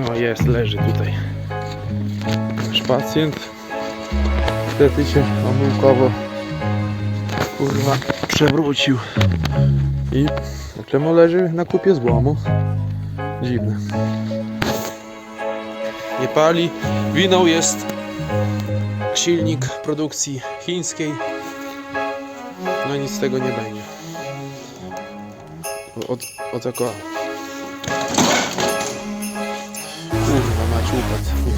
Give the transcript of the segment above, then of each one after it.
No jest, leży tutaj. Nasz pacjent. Niestety się omyłkowo kurwa przewrócił. I czemu leży na kupie złomu? Dziwne. Nie pali. Winą jest silnik produkcji chińskiej. No nic z tego nie będzie. Od, od tako. вот.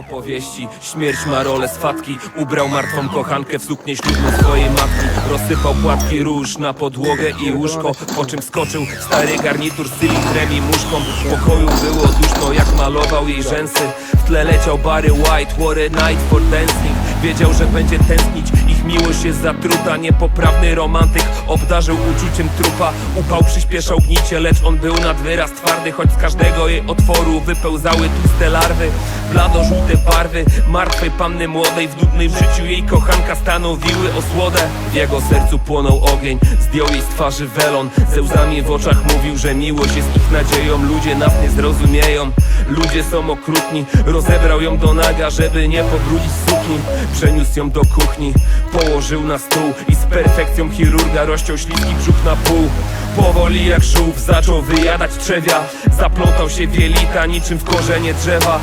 Opowieści. Śmierć ma rolę swatki. Ubrał martwą kochankę w suknię ślubną swojej matki. Rozsypał płatki róż na podłogę i łóżko Po czym skoczył stary garnitur z cylindrem i muszką. W pokoju było duszno jak malował jej rzęsy. W tle leciał Barry White a night for dancing Wiedział, że będzie tęsknić. Ich miłość jest zatruta. Niepoprawny romantyk Obdarzył uczuciem trupa. Upał przyspieszał gnicie Lecz on był nad wyraz twardy Choć z każdego jej otworu wypełzały tłuste larwy. Blado-żółte barwy Martwej panny młodej W nudnej w życiu jej kochanka stanowiły osłodę. W jego sercu płonął ogień Zdjął jej z twarzy welon. Ze łzami w oczach mówił, że miłość jest ich nadzieją. Ludzie nas nie zrozumieją Ludzie są okrutni. Rozebrał ją do naga, żeby nie pobrudzić sukni. Przeniósł ją do kuchni. Położył na stół I z perfekcją chirurga rozciął śliski brzuch na pół. Powoli jak żółw zaczął wyjadać trzewia. Zaplątał się wielita niczym w korzenie drzewa.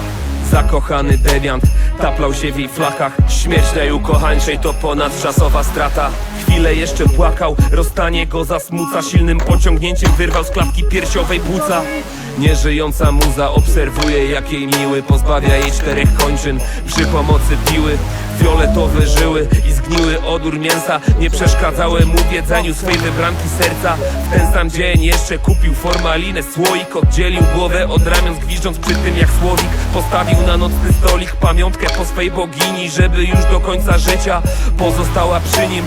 Zakochany dewiant taplał się w jej flakach. Śmierć najukochańszej to ponadczasowa strata. Chwilę jeszcze płakał, rozstanie go zasmuca. Silnym pociągnięciem wyrwał z klapki piersiowej płuca Nieżyjąca muza obserwuje jak jej miły Pozbawia jej czterech kończyn. Przy pomocy piły Fioletowe żyły i zgniły odór mięsa. Nie przeszkadzały mu w swej wybranki serca. W ten sam dzień jeszcze kupił formalinę Słoik oddzielił głowę od ramion Gwiżdżąc przy tym jak słowik. Postawił na nocny stolik pamiątkę po swej bogini Żeby już do końca życia pozostała przy nim